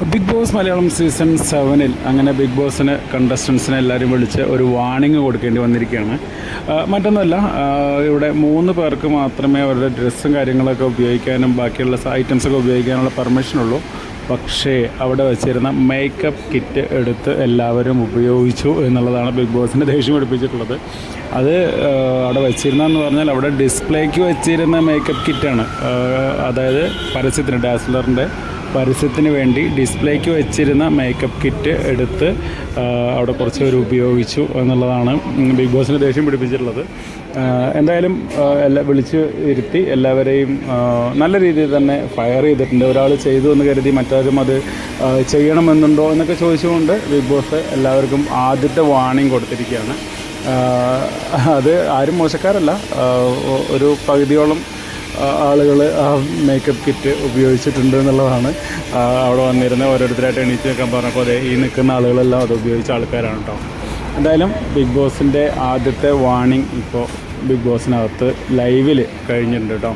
Big boss Malayalam season സെവനിൽ അങ്ങനെ big ബോസിന് കണ്ടസ്റ്റൻസിനെ എല്ലാവരും വിളിച്ച് ഒരു വാണിംഗ് കൊടുക്കേണ്ടി വന്നിരിക്കുകയാണ്. മറ്റൊന്നുമല്ല ഇവിടെ മൂന്ന് പേർക്ക് മാത്രമേ അവരുടെ ഡ്രസ്സും കാര്യങ്ങളൊക്കെ ഉപയോഗിക്കാനും ബാക്കിയുള്ള ഐറ്റംസൊക്കെ ഉപയോഗിക്കാനുള്ള പെർമിഷൻ ഉള്ളൂ. പക്ഷേ അവിടെ വെച്ചിരുന്ന മേക്കപ്പ് കിറ്റ് എടുത്ത് എല്ലാവരും ഉപയോഗിച്ചു എന്നുള്ളതാണ് ബിഗ് ബോസിന്റെ ദേഷ്യം പിടിപ്പിച്ചിട്ടുള്ളത്. അത് അവിടെ വെച്ചിരുന്നതെന്ന് പറഞ്ഞാൽ അവിടെ ഡിസ്പ്ലേക്ക് വെച്ചിരുന്ന മേക്കപ്പ് കിറ്റാണ് അതായത് പരസ്യത്തിന് ഡാസ്ലറിന്റെ പരസ്യത്തിന് വേണ്ടി ഡിസ്പ്ലേക്ക് വെച്ചിരുന്ന മേക്കപ്പ് കിറ്റ് എടുത്ത് അവിടെ കുറച്ച് പേര് ഉപയോഗിച്ചു എന്നുള്ളതാണ് ബിഗ് ബോസിന് ദേഷ്യം പിടിപ്പിച്ചിട്ടുള്ളത്. എന്തായാലും എല്ലാ വിളിച്ച് ഇരുത്തി എല്ലാവരെയും നല്ല രീതിയിൽ തന്നെ ഫയർ ചെയ്തിട്ടുണ്ട്. ഒരാൾ ചെയ്തു എന്ന് കരുതി മറ്റാരും അത് ചെയ്യണമെന്നുണ്ടോ എന്നൊക്കെ ചോദിച്ചുകൊണ്ട് ബിഗ് ബോസ് എല്ലാവർക്കും ആദ്യത്തെ വാണിംഗ് കൊടുത്തിരിക്കുകയാണ്. അത് ആരും മോശക്കാരല്ല. ഒരു പകുതിയോളം ആളുകൾ ആ മേക്കപ്പ് കിറ്റ് ഉപയോഗിച്ചിട്ടുണ്ട് എന്നുള്ളതാണ്. അവിടെ വന്നിരുന്ന ഓരോരുത്തരായിട്ട് എണീറ്റ് നിൽക്കാൻ പറഞ്ഞപ്പോൾ അതെ ഈ നിൽക്കുന്ന ആളുകളെല്ലാം അത് ഉപയോഗിച്ച ആൾക്കാരാണ് കേട്ടോ എന്തായാലും ബിഗ് ബോസിന്റെ ആദ്യത്തെ വാണിംഗ് ഇപ്പോൾ ബിഗ് ബോസിനകത്ത് ലൈവിൽ കഴിഞ്ഞിട്ടുണ്ട് കേട്ടോ